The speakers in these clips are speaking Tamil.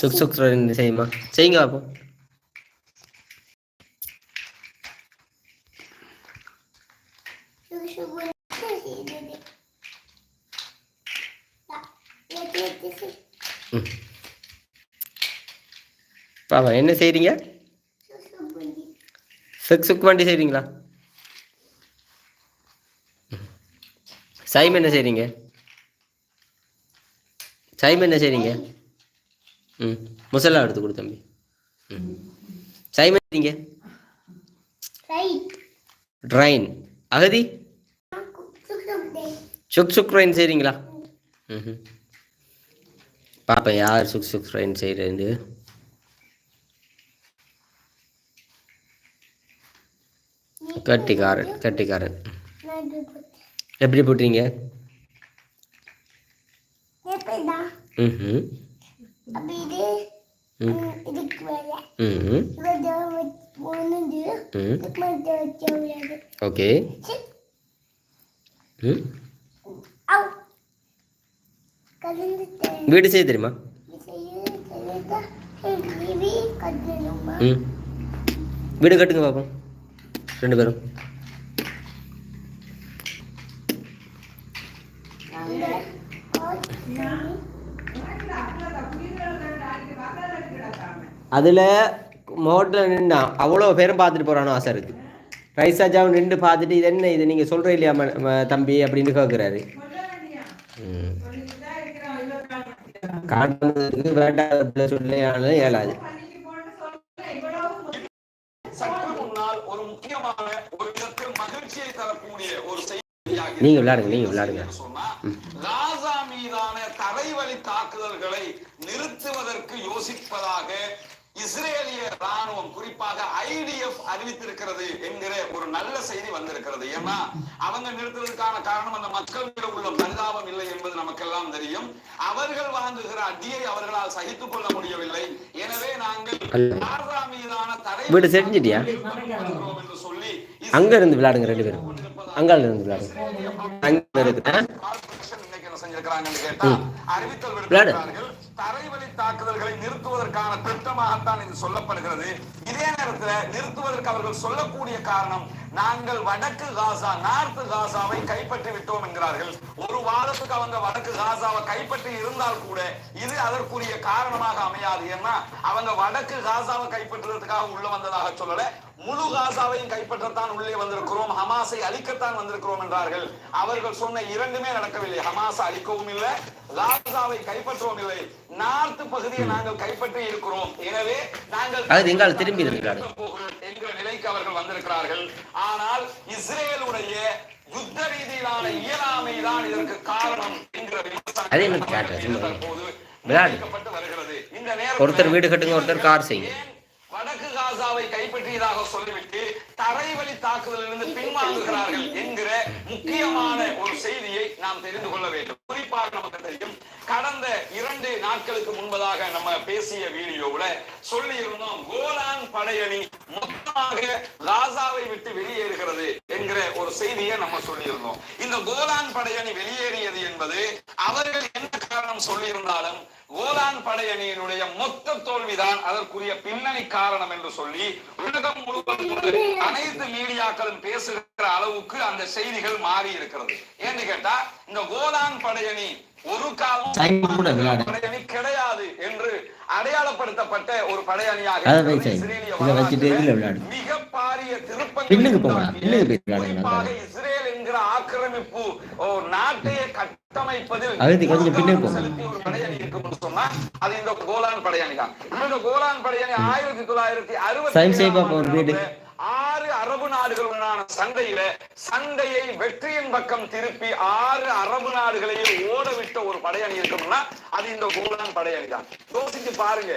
சுக் சுக் ரெண்டு செய்யுமா? செய்யுங்க அப்போ. பாப்பா என்ன செய்றீங்க? சுக் சுக் வண்டி செய்றீங்களா? சைம் என்ன செய்றீங்க? சைம் என்ன செய்றீங்க? ம். முசல்லா எடுத்து கொடு தம்பி. ம். சைம் என்ன செய்றீங்க ட்ரைன். அகதி? சுக் சுக் ட்ரைன் செய்றீங்களா? ம் பாப்பா யார் சுக் சுக் ட்ரைன் செய்கிறது கட்டிக்காரன் கட்டிக்காரன். எப்படி போட்டுறீங்க ம் ம் ஓகே. வீடு செய்ய தெரியுமா? வீடு கட்டுங்க பாப்போம். ரெண்டு பேரும். அதில் மோட்டில் நின்னா அவ்வளோ பேரும் பார்த்துட்டு போகிறானோ ஆசை இருக்கு. ரைசாஜாவும் நின்று பார்த்துட்டு இது என்ன இது? நீங்கள் சொல்கிற இல்லையா தம்பி? அப்படின்னு கேட்குறாரு காட்டுறதுக்கு வேண்டாம் சொல்லியாலும் இயலாது சற்று முன்னால் ஒரு முக்கியமான ஒரு விதத்தில் மகிழ்ச்சியை தரக்கூடிய ஒரு செய்தியாக நீங்கள் விளையாடுங்க. நீங்கள் விளையாடுங்க காசா மீதான தரைவழி தாக்குதல்களை நிறுத்துவதற்கு யோசிப்பதாக இஸ்ரேலிய ராணுவம் குறிப்பாக ஐடிஎஃப் அறிவித்திருக்கிறது என்கிற ஒரு நல்ல செய்தி வந்திருக்கிறது. ஏன்னா அவங்க நிறுத்துவதற்கான காரணம் அந்த மக்கள் மீது உள்ள பரிதாபம் இல்லை என்பது நமக்கெல்லாம் தெரியும். அவர்கள் வாங்குகிற அடியை அவர்களால் சகித்துக் கொள்ள முடியவில்லை. எனவே நாங்கள் காசா மீதான தடை வீடு செஞ்சிட்டியா? என்று சொல்லி அங்கே இருந்து விளையாடுங்க ரெண்டு பேரும். அங்கால இருந்து விளையாடுங்க. அங்கே இருக்கு அறிவித்தல். தரைவழி தாக்குதல்களை நிறுத்துவதற்கான திட்டமாகத்தான் இது சொல்லப்படுகிறது. இதே நேரத்தில் நிறுத்துவதற்கு அவர்கள் சொல்லக்கூடிய காரணம் நாங்கள் வடக்கு காசா நார்த் காசாவை கைப்பற்றி விட்டோம் என்கிறார்கள். ஒரு வாரத்துக்கு அவங்க வடக்கு காசாவை கைப்பற்றி இருந்தால் கூட இது அதற்குரிய காரணமாக அமையாது. ஏன்னா அவங்க வடக்கு காசாவை கைப்பற்றுவதற்காக உள்ள வந்ததாக சொல்லல. முழு காசாவையும் கைப்பற்றத்தான் உள்ளே வந்திருக்கிறோம். ஹமாஸை அழிக்கத்தான் வந்திருக்கிறோம் என்றார்கள். அவர்கள் சொன்ன இரண்டுமே நடக்கவில்லை. ஹமாஸை அழிக்கவும் இல்லை காசாவை கைப்பற்றவும் இல்லை. நார்த் பகுதியை நாங்கள் கைப்பற்றி இருக்கிறோம். எனவே நாங்கள் திரும்பி என்கிற நிலைக்கு அவர்கள் வந்திருக்கிறார்கள். ஆனால் இஸ்ரேலுடைய யுத்த ரீதியிலான இயலாமை தான் இதற்கு காரணம் வருகிறது. இந்த நேரத்தில் ஒருத்தர் வீடு கட்டுங்க ஒருத்தர் கார் ஏன் வடக்கு காசாவை கைப்பற்றியதாக சொல்லிவிட்டு தரைவழி தாக்குதலிலிருந்து பின்வாங்குகிறார்கள் என்கிற முக்கியமான ஒரு செய்தியை நாம் தெரிந்து கொள்ள வேண்டும். குறிப்பாக நமக்கு தெரியும் கடந்த இரண்டு நாட்களுக்கு முன்பதாக நம்ம பேசிய வீடியோவுல சொல்லி இருந்தோம் கோலான் படையணி மொத்தமாக காசாவை விட்டு வெளியேறுகிறது என்கிற ஒரு செய்தியை நம்ம சொல்லியிருந்தோம். இந்த கோலான் படையணி வெளியேறியது என்பது அவர்கள் என்ன காரணம் சொல்லியிருந்தாலும் படையணியினுடைய மொத்த தோல்விதான் அதற்குரிய பின்னணி காரணம் என்று சொல்லி உலகம் முழுவதும் அனைத்து மீடியாக்களும் பேசுகிற அளவுக்கு அந்த செய்திகள் மாறி இருக்கிறது ஏன்னு கேட்டா இந்த கோலான் படையணி ஒரு காலம். படையணி கிடையாது என்று அடையாளப்படுத்தப்பட்ட ஒரு படையணியாக. இஸ்ரேலிய. மிக பாரிய திருப்பங்கள் ஆக்கிரமிப்பு நாட்டையே கட்டமைப்பதில் அது இந்த கோலான் படையணி தான். இந்த கோலான் படையணி ஆயிரத்தி தொள்ளாயிரத்தி அறுபத்தி. ஆறு அரபு நாடுகளுடனான சண்டையில சண்டையை வெற்றியின் பக்கம் திருப்பி ஆறு அரபு நாடுகளையே ஓட விட்ட ஒரு படையணி இருக்கும்னா அது இந்த கோலான் படையணி தான். யோசிச்சு பாருங்க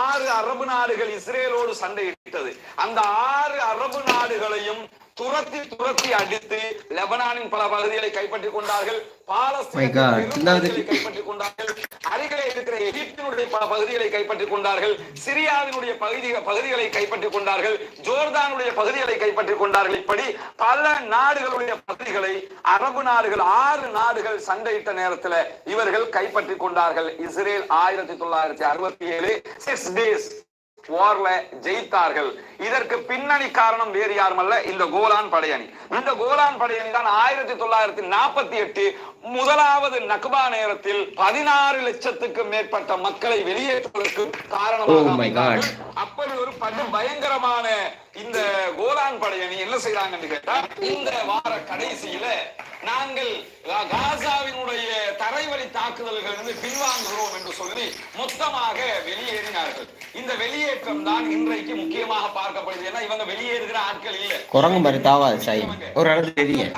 ஆறு அரபு நாடுகள் இஸ்ரேலோடு சண்டையிட்டது. அந்த ஆறு அரபு நாடுகளையும் துரத்தி துரத்தி அடித்து லெபனானின் பல பகுதிகளை கைப்பற்றிக் கொண்டார்கள். My God. பாலஸ்தீன இந்தாவது. கைப்பற்றிக் கொண்டார்கள். அருகிலே இருக்கிற எகிப்தினுடைய பல பகுதிகளை கைப்பற்றிக் கொண்டார்கள். சிரியாவினுடைய பகுதி பகுதிகளை கைப்பற்றிக் கொண்டார்கள். ஜோர்தானுடைய பகுதிகளை கைப்பற்றிக் கொண்டார்கள். இப்படி பல நாடுகளுடைய பகுதிகளை அரபு நாடுகள் ஆறு நாடுகள் சண்டையிட்ட நேரத்தில் இவர்கள் கைப்பற்றிக் கொண்டார்கள். இஸ்ரேல் ஆயிரத்தி தொள்ளாயிரத்தி அறுபத்தி ஏழு சிக்ஸ் டேஸ் வார்ல ஜெயித்தார்கள் இதற்கு பின்னணி காரணம் வேறு யாருமல்ல இந்த கோலான் படையணி இந்த கோலான் படையணி தான் ஆயிரத்தி தொள்ளாயிரத்தி நாற்பத்தி எட்டு முதலாவது நக்பா நேரத்தில் பதினாறு லட்சத்துக்கு மேற்பட்ட மக்களை வெளியேற்றுவதற்கு Oh காரணமாக. God. அப்படி ஒரு படு பயங்கரமான இந்த கோலான் படையணி என்ன செய்றாங்கன்னு கேட்டா இந்த வார கடைசியில நாங்கள் கா- காசாவினுடைய தரைவழி தாக்குதல்கள் இருந்து பின்வாங்குகிறோம் என்று சொல்லி மொத்தமாக வெளியேறினார்கள். இந்த வெளியேற்றம் தான் இன்றைக்கு முக்கியமாக பார்க்கப்படுது. ஏன்னா இவங்க வெளியேறுகிற ஆட்கள் இல்ல. குரங்கு மாதிரி தாவாது சாய். ஒரு இடத்துல தெரியும்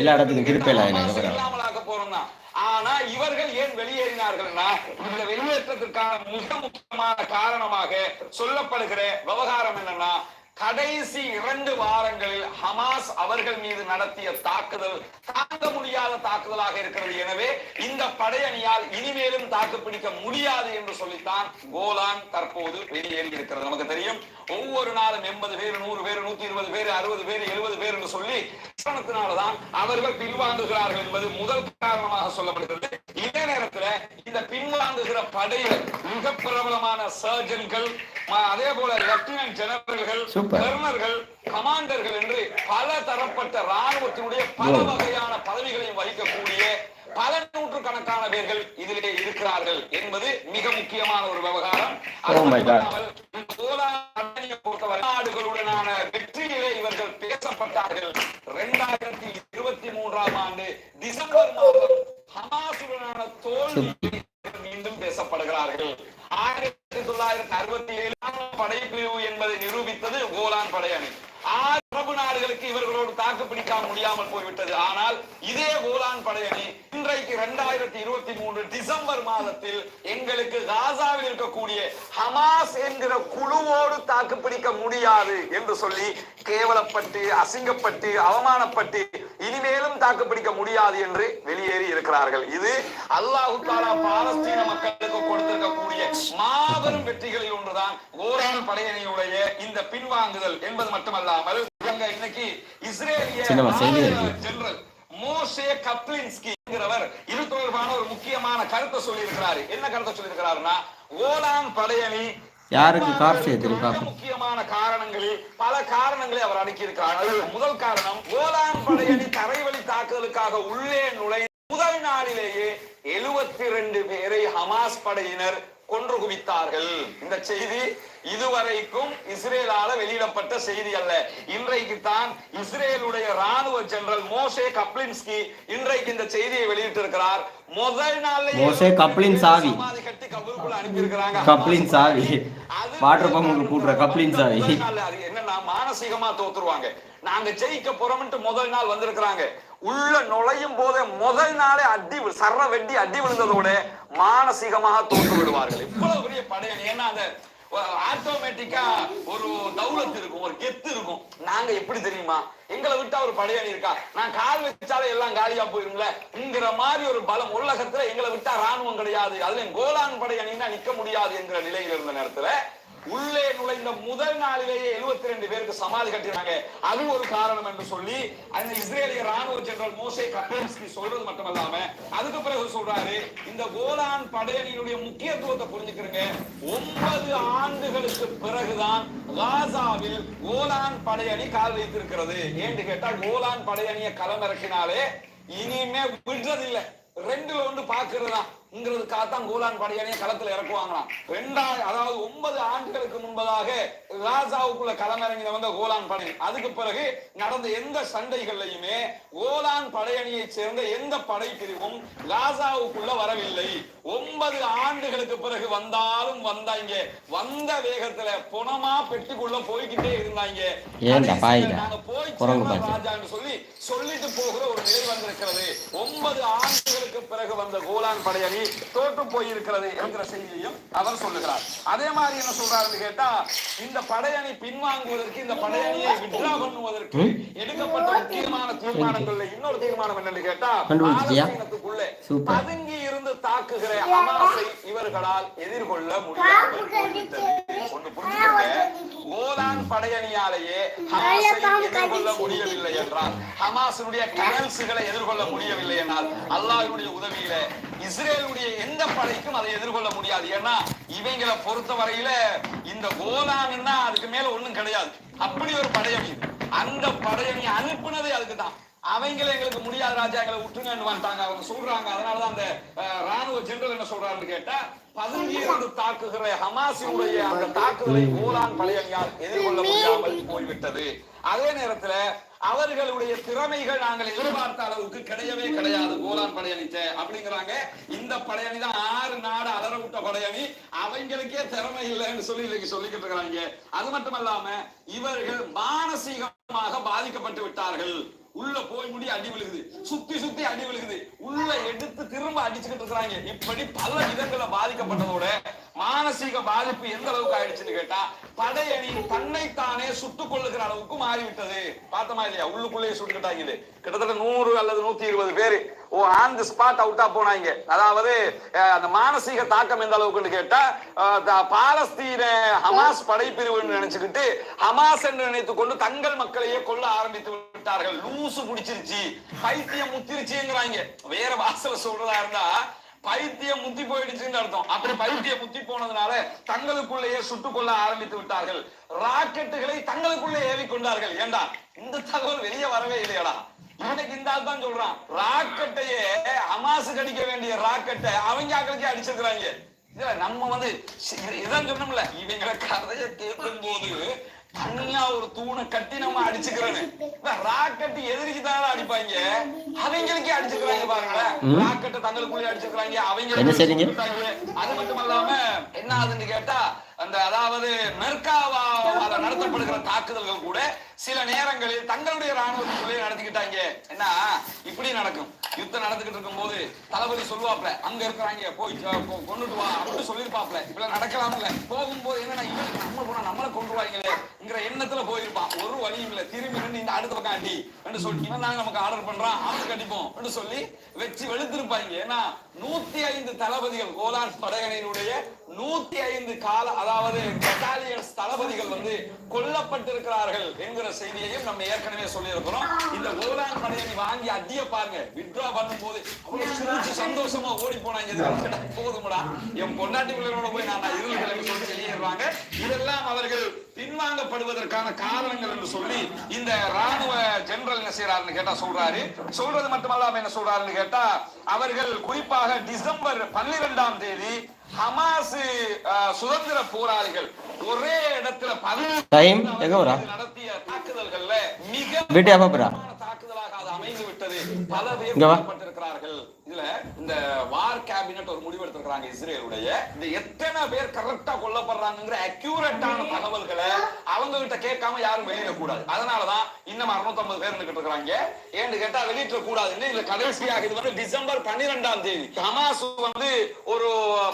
எல்லா இடத்துக்கும் திருப்பல இல்லாமலாக்க போறோம் தான். ஆனா இவர்கள் ஏன் வெளியேறினார்கள்னா இந்த வெளியேற்றத்திற்கான மிக முக்கியமான காரணமாக சொல்லப்படுகிற விவகாரம் என்னன்னா கடைசி இரண்டு வாரங்களில் ஹமாஸ் அவர்கள் மீது நடத்திய தாக்குதல் தாங்க முடியாத தாக்குதலாக இருக்கிறது. எனவே இந்த படையணியால் இனிமேலும் தாக்கு பிடிக்க முடியாது என்று சொல்லித்தான் கோலான் தற்போது வெளியேறி இருக்கிறது நமக்கு தெரியும் ஒவ்வொரு நாளும் எண்பது பேர் நூறு பேர் நூத்தி இருபது பேர் அறுபது பேர் எழுபது பேர் என்று சொல்லி காரணத்தினால்தான் அவர்கள் பின்வாங்குகிறார்கள் என்பது முதல் காரணமாக சொல்லப்படுகிறது. இதே நேரத்தில் இந்த பின்வாங்குகிற படையில் மிக பிரபலமான சர்ஜன்கள் அதே போல லெப்டினன்ட் ஜெனரல்கள். கர்னர்கள் கமாண்டர்கள் என்று பல தரப்பட்ட ராணுவத்தினுடைய பல வகையான பதவிகளையும் வகிக்கக்கூடிய பல நூற்றுக்கணக்கான பேர்கள் இதிலே இருக்கிறார்கள் என்பது மிக முக்கியமான ஒரு விவகாரம். அது Oh நாடுகளுடனான வெற்றியிலே இவர்கள் பேசப்பட்டார்கள். இரண்டாயிரத்தி இருபத்தி மூன்றாம் ஆண்டு டிசம்பர் மாதம் ஹமாசுடனான தோல்வி மீண்டும் பேசப்படுகிறார்கள். ஆயிரத்தி தொள்ளாயிரத்தி அறுபத்தி ஏழு படைப்பிரிவு என்பதை நிரூபித்தது கோலான் படையணி. அரபு நாடுகளுக்கு இவர்களோடு தாக்கு பிடிக்க முடியாமல் போய்விட்டது. ஆனால் இதே கோலான் படையணி இன்றைக்கு இரண்டாயிரத்தி இருபத்தி மூன்று டிசம்பர் மாதத்தில் எங்களுக்கு காசாவில் இருக்கக்கூடிய ஹமாஸ் என்கிற குழுவோடு தாக்கு பிடிக்க முடியாது என்று சொல்லி கேவலப்பட்டு அசிங்கப்பட்டு அவமானப்பட்டு இனிமேலும் தாக்கு பிடிக்க முடியாது என்று வெளியேறி இருக்கிறார்கள் இது அல்லாஹு தாலா பாலஸ்தீன மக்களுக்கு கொடுத்திருக்கக்கூடிய மாபெரும் வெற்றிகளில் ஒன்றுதான் கோரான் படையணியுடைய இந்த பின்வாங்குதல் என்பது மட்டுமல்லாமல் இன்னைக்கு இஸ்ரேலிய. ஜெனரல் மோசே கப்ளின்ஸ்கி இது தொடர்பான ஒரு முக்கியமான கருத்தை சொல்லி இருக்கிறாரு என்ன கருத்தை சொல்லி இருக்கிறாருன்னா கோலான் படையணி யாருக்கு காசு? தெரியும் முக்கியமான காரணங்களே பல காரணங்களை அவர் அடக்கி முதல் காரணம் ஓலான் படையணி தரைவழி தாக்குதலுக்காக உள்ளே நுழை முதல் நாளிலேயே எழுபத்தி ரெண்டு பேரை ஹமாஸ் படையினர் கொன்று குவித்தார்கள். இந்த செய்தி இதுவரைக்கும் இஸ்ரேலால வெளியிடப்பட்ட செய்தி அல்ல. இன்றைக்கு தான் இஸ்ரேலுடைய ராணுவ ஜெனரல் மோசே கப்ளின்ஸ்கி இன்றைக்கு இந்த செய்தியை வெளியிட்டிருக்கிறார். முதல் நாள்ல மோசே கப்ளின் சாவி. கட்டி கபருக்குள்ள அனுப்பியிருக்கிறாங்க. கப்ளின் சாவி. வாட்டர் பம்புக்கு கூட்டுற கப்ளின் சாவி. நாள் என்னன்னா மானசீகமா தோத்துருவாங்க. நாங்க ஜெயிக்க போறோம்ட்டு முதல் நாள் வந்திருக்கிறாங்க. உள்ள நுழையும் போதே முதல் நாளே அடி சர்ற வெட்டி அடி விழுந்ததோட மானசீகமாக தோற்று விடுவார்கள். இவ்வளவு பெரிய படையணி. ஏன்னா அந்த ஆட்டோமேட்டிக்கா ஒரு தௌலத் இருக்கும் ஒரு கெத்து இருக்கும். நாங்க எப்படி தெரியுமா? எங்களை விட்டா ஒரு படையணி இருக்கா? நான் கால் வச்சாலே எல்லாம் காலியா போயிருங்களேங்கிற மாதிரி ஒரு பலம் உலகத்துல எங்களை விட்டா ராணுவம் கிடையாது. அதுல கோலான் படையணின்னா நிக்க முடியாது என்கிற நிலையில் இருந்த நேரத்துல உள்ளே நுழைந்த முதல் நாளிலேயே 72 ரெண்டு பேருக்கு சமாதி கட்டினாங்க அது ஒரு காரணம் என்று சொல்லி அந்த இஸ்ரேலிய ராணுவ ஜெனரல் மோசே கப்பேன்ஸ்கி சொல்றது மட்டுமல்லாம அதுக்கு பிறகு சொல்றாரு இந்த கோலான் படையணியினுடைய முக்கியத்துவத்தை புரிஞ்சுக்கிறங்க. ஒன்பது ஆண்டுகளுக்கு பிறகுதான் காசாவில் கோலான் படையணி கால் வைத்திருக்கிறது. ஏன்னு கேட்டா கோலான் படையணியை களமிறக்கினாலே இனிமே விடுறதில்லை. ரெண்டுல ஒன்று பாக்குறதாங்கிறதுக்காகத்தான் கோலான் படையணியை களத்துல இறக்குவாங்களாம். ரெண்டாயிரம் அதாவது ஒன்பது ஆண்டுகளுக்கு முன்பதாக காசாவுக்குள்ள களமிறங்கினவங்க கோலான் படை அதுக்கு பிறகு நடந்த எந்த சண்டைகள்லையுமே கோலான் படையணியை சேர்ந்த எந்த படை பிரிவும் காசாவுக்குள்ள வரவில்லை. ஒன்பது ஆண்டுகளுக்கு பிறகு வந்தாலும் வந்தாங்க. வந்த வேகத்துல புனமா பெட்டிக்குள்ள போய்கிட்டே இருந்தாங்க? நாங்க போய் குரங்கு சேர்றோம் பாய்ச்சல். ராஜான்னு சொல்லி சொல்லிட்டு போகிற ஒரு நிலை வந்திருக்கிறது. ஒன்பது ஆண்டுகளுக்கு பிறகு வந்த கோலான் படையணி தோற்று போயிருக்கிறது என்கிற செய்தியையும் அவர் சொல்லுகிறார். அதே மாதிரி என்ன சொல்றாருன்னு கேட்டா இந்த படையணி பின்வாங்குவதற்கு இந்த படையணியை வித்ரா பண்ணுவதற்கு எடுக்கப்பட்ட முக்கியமான தீர்மானங்கள்ல இன்னொரு தீர்மானம் என்னன்னு கேட்டா? பாலஸ்தீனத்துக்குள்ளே. பதுங்கி இருந்து தாக்குகிற ஹமாஸை இவர்களால் எதிர்கொள்ள போய்விட்டது. ஒண்ணு புரிஞ்சுக்கங்க. கோலான் படையணியாலேயே ஹமாஸை எதிர்கொள்ள முடியவில்லை என்றால் ஹமாஸினுடைய கனல்ஸுகளை எதிர்கொள்ள முடியவில்லை என்றால் அல்லாஹ்வுடைய உதவியில இஸ்ரேலுடைய எந்த படைக்கும் அதை எதிர்கொள்ள முடியாது ஏன்னா இவங்களை பொறுத்த வரையில இந்த கோலான்னா அதுக்கு மேல ஒண்ணும் கிடையாது. அப்படி ஒரு படையணி. அந்த படையணி அனுப்புனதே அதுக்கு தான் அவங்கள எங்களுக்கு முடியாத ராஜா எங்களை விட்டுங்கன்னு வந்துட்டாங்க. அவங்க சொல்றாங்க. அதனாலதான் அந்த ராணுவ ஜெனரல் என்ன சொல்றாருன்னு கேட்டா பதுங்கி இருந்து தாக்குகிற ஹமாஸினுடைய அந்த தாக்குதலை கோலான் படையணியால் எதிர்கொள்ள முடியாமல் போய்விட்டது. அதே நேரத்துல அவர்களுடைய திறமைகள் நாங்கள் எதிர்பார்த்த அளவுக்கு கிடையவே கிடையாது. கோலான் படையணிச்ச அப்படிங்கிறாங்க. இந்த படையணி தான் ஆறு நாடு அலற விட்ட படையணி. அவங்களுக்கே திறமை இல்லைன்னு சொல்லி இன்னைக்கு சொல்லிக்கிட்டு இருக்கிறாங்க. அது மட்டும் இல்லாம இவர்கள் மானசீகமாக பாதிக்கப்பட்டு விட்டார்கள். உள்ள போய் முடி அடி விழுகுது. சுத்தி சுத்தி அடி விழுகுது. உள்ள எடுத்து திரும்ப அடிச்சுக்கிட்டு இருக்கிறாங்க. இப்படி பல விதங்களை பாதிக்கப்பட்டதோட மானசீக பாதிப்பு எந்த அளவுக்கு ஆயிடுச்சுன்னு கேட்டா படையணி தன்னைத்தானே சுட்டுக் கொள்ளுகிற அளவுக்கு மாறிவிட்டது. பார்த்தமா இல்லையா? உள்ளுக்குள்ளேயே சுட்டுக்கிட்டாங்க கிட்டத்தட்ட நூறு அல்லது நூத்தி இருபது பேரு. ஓ ஆன் தி ஸ்பாட் அவுட்டா போனாங்க. அதாவது அந்த மானசீக தாக்கம் எந்த அளவுக்குன்னு கேட்டா த- பாலஸ்தீன ஹமாஸ் படைப்பிரிவுன்னு நினைச்சுக்கிட்டு ஹமாஸ் என்று நினைத்துக் கொண்டு தங்கள் மக்களையே கொல்ல ஆரம்பித்து விட்டார்கள். லூசு பிடிச்சிருச்சு பைத்தியம் முத்திருச்சுங்கிறாங்க. வேற வாசல சொல்றதா இருந்தா பைத்தியம் முத்தி போயிடுச்சுன்னு அர்த்தம். அப்படி பைத்தியம் முத்தி போனதுனால தங்களுக்குள்ளேயே சுட்டுக் கொள்ள ஆரம்பித்து விட்டார்கள். ராக்கெட்டுகளை தங்களுக்குள்ளே ஏவி கொண்டார்கள். ஏண்டா இந்த தகவல் வெளியே வரவே இல்லையடா. இன்னைக்கு இந்த ஆள் தான் சொல்றான். ராக்கெட்டையே அமாசு கடிக்க வேண்டிய ராக்கெட்டை அவங்க ஆக்களுக்கே அடிச்சிருக்கிறாங்க. இதுல நம்ம வந்து இதான் சொன்னோம்ல இவங்கள கதையை கேட்கும் போது தனியா ஒரு தூணை கட்டி நம்ம அடிச்சுக்கிறோன்னு. ராக்கெட் எதிரிக்கு தானே அடிப்பாங்க? அவங்களுக்கே அடிச்சுக்கிறாங்க பாருங்களேன். ராக்கெட்டை தங்களுக்குள்ளே அடிச்சுக்கிறாங்க. அவங்க. அது மட்டும் இல்லாம என்ன ஆகுதுன்னு கேட்டா அந்த அதாவது மெர்காவால நடத்தப்படுகிற தாக்குதல்கள் கூட சில நேரங்களில் தங்களுடைய ராணுவத்துக்குள்ளே நடத்திக்கிட்டாங்க. என்ன? இப்படி நடக்கும். யுத்தம் நடந்துகிட்டு இருக்கும் போது தளபதி சொல்லுவாப்ல அங்க இருக்கிறாங்க போய் கொண்டுட்டு கொ- கொன்னுட்டு வா அப்படின்னு சொல்லிருப்பாப்ல இப்ப நடக்கலாம்ல. போகும்போது என்னன்னா இவனுக்கு நம்ம போனா நம்மளை கொண்டுருவாங்களேங்கிற எண்ணத்துல போயிருப்பான். ஒரு வழியும் இல்ல திரும்பி நின்று இந்த அடுத்த பக்கம் அடி என்று சொல்லி இவன் நாங்க நமக்கு ஆர்டர் பண்றான் அவனுக்கு அடிப்போம் என்று சொல்லி வச்சு வெளுத்திருப்பாங்க. ஏன்னா நூத்தி ஐந்து தளபதிகள் கோலான் படையணியினுடைய நூத்தி ஐந்து கால அதாவது பெட்டாலியன்ஸ் தளபதிகள் வந்து கொல்லப்பட்டிருக்கிறார்கள் என்கிற செய்தியையும் நம்ம ஏற்கனவே சொல்லியிருக்கிறோம். இந்த கோலான் படையை வாங்கி அடிய பாருங்க. வித்ரா பண்ணும்போது அவ்வளவு சிரிச்சு சந்தோஷமா ஓடி போனாங்க போதும்டா. என் பொண்டாட்டி பிள்ளைகளோட போய் நான் இருள் கிளம்பி சொல்லி வெளியேறுவாங்க. இதெல்லாம் அவர்கள் பின்வாங்கப்படுவதற்கான காரணங்கள் என்று சொல்லி இந்த ராணுவ ஜெனரல் என்ன செய்யறாருன்னு கேட்டா சொல்றாரு. சொல்றது மட்டுமல்லாம என்ன சொல்றாருன்னு கேட்டா அவர்கள் குறிப்பாக டிசம்பர் பன்னிரெண்டாம் தேதி ஹமாஸ் சுதந்திர போராளிகள் ஒரே இடத்துல பதினெட்டு டைம் நடத்திய தாக்குதல்கள்ல மிக தாக்குதலாக அது அமைந்து விட்டது பல பேர் இதுல இந்த வார் கேபினட் ஒரு முடிவு எடுத்திருக்கிறாங்க இஸ்ரேலுடைய. இந்த எத்தனை பேர் கரெக்டா கொல்லப்படுறாங்கிற அக்யூரேட்டான தகவல்களை அவங்க கிட்ட கேட்காம யாரும் வெளியிட கூடாது. அதனாலதான் இன்னும் 650 பேர் இருக்காங்க ஏன்னு கேட்டா வெளியிட்ட கூடாதுன்னு இதுல கடைசியாக இது வந்து டிசம்பர் பன்னிரெண்டாம் தேதி ஹமாஸ் வந்து ஒரு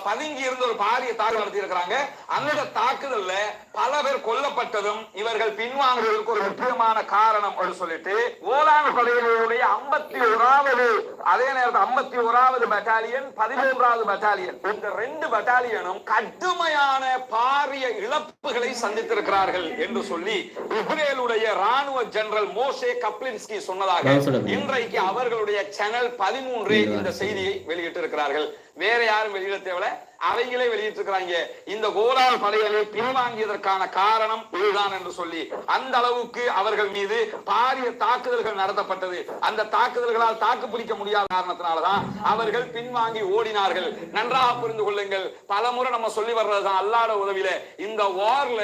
பதுங்கி இருந்து ஒரு பாரிய தாக்குதல் நடத்தி இருக்கிறாங்க அந்த தாக்குதல்ல பல பேர் கொல்லப்பட்டதும் இவர்கள் பின்வாங்குவதற்கு ஒரு முக்கியமான காரணம் சொல்லிட்டு ஓலான் படையினுடைய ஐம்பத்தி ஓராவது அதே நேரத்தில் ஐம்பத்தி ஓராவது பட்டாலியன் பதிமூன்றாவது பட்டாலியன் இந்த ரெண்டு பட்டாலியனும் கடுமையான பாரிய இழப்புகளை சந்தித்திருக்கிறார்கள் என்று சொல்லி இஸ்ரேலுடைய ராணுவ ஜெனரல் மோசே கப்ளின்ஸ்கி சொன்னதாக. இன்றைக்கு அவர்களுடைய சேனல் பதிமூன்று இந்த செய்தியை வெளியிட்டு இருக்கிறார்கள் வேற யாரும் வெளியிட தேவையில்ல அவங்களே வெளியிட்டிருக்கிறாங்க. இந்த கோலால் படைகளை பின்வாங்கியதற்கான காரணம் இதுதான் என்று சொல்லி அந்த அளவுக்கு அவர்கள் மீது பாரிய தாக்குதல்கள் நடத்தப்பட்டது. அந்த தாக்குதல்களால் தாக்கு பிடிக்க முடியாத காரணத்தினாலதான் அவர்கள் பின்வாங்கி ஓடினார்கள். நன்றாக புரிந்து கொள்ளுங்கள். பலமுறை நம்ம சொல்லி வர்றதுதான் அல்லாட உதவியில. இந்த வார்ல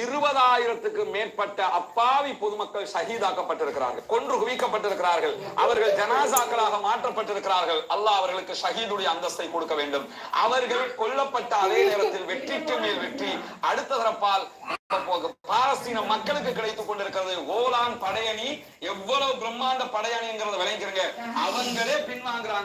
இருபதாயிரத்துக்கு மேற்பட்ட அப்பாவி பொதுமக்கள் ஷஹீதாக்கப்பட்டிருக்கிறார்கள். கொன்று குவிக்கப்பட்டிருக்கிறார்கள். அவர்கள் ஜனாசாக்களாக மாற்றப்பட்டிருக்கிறார்கள். அல்லாஹ் அவர்களுக்கு ஷஹீதுடைய அந்தஸ்தை கொடுக்க வேண்டும். அவர்கள் கொல்லப்பட்ட அதே நேரத்தில் வெற்றிக்கு மேல் வெற்றி அடுத்த தரப்பால் பாலஸ்தீன மக்களுக்கு கிடைத்துக் கொண்டிருக்கிறது. ஓலான் படையணி எவ்வளவு பிரம்மாண்ட படையணிங்கிறத விளைஞ்சிருங்க அவங்களே பின்வாங்குறாங்க.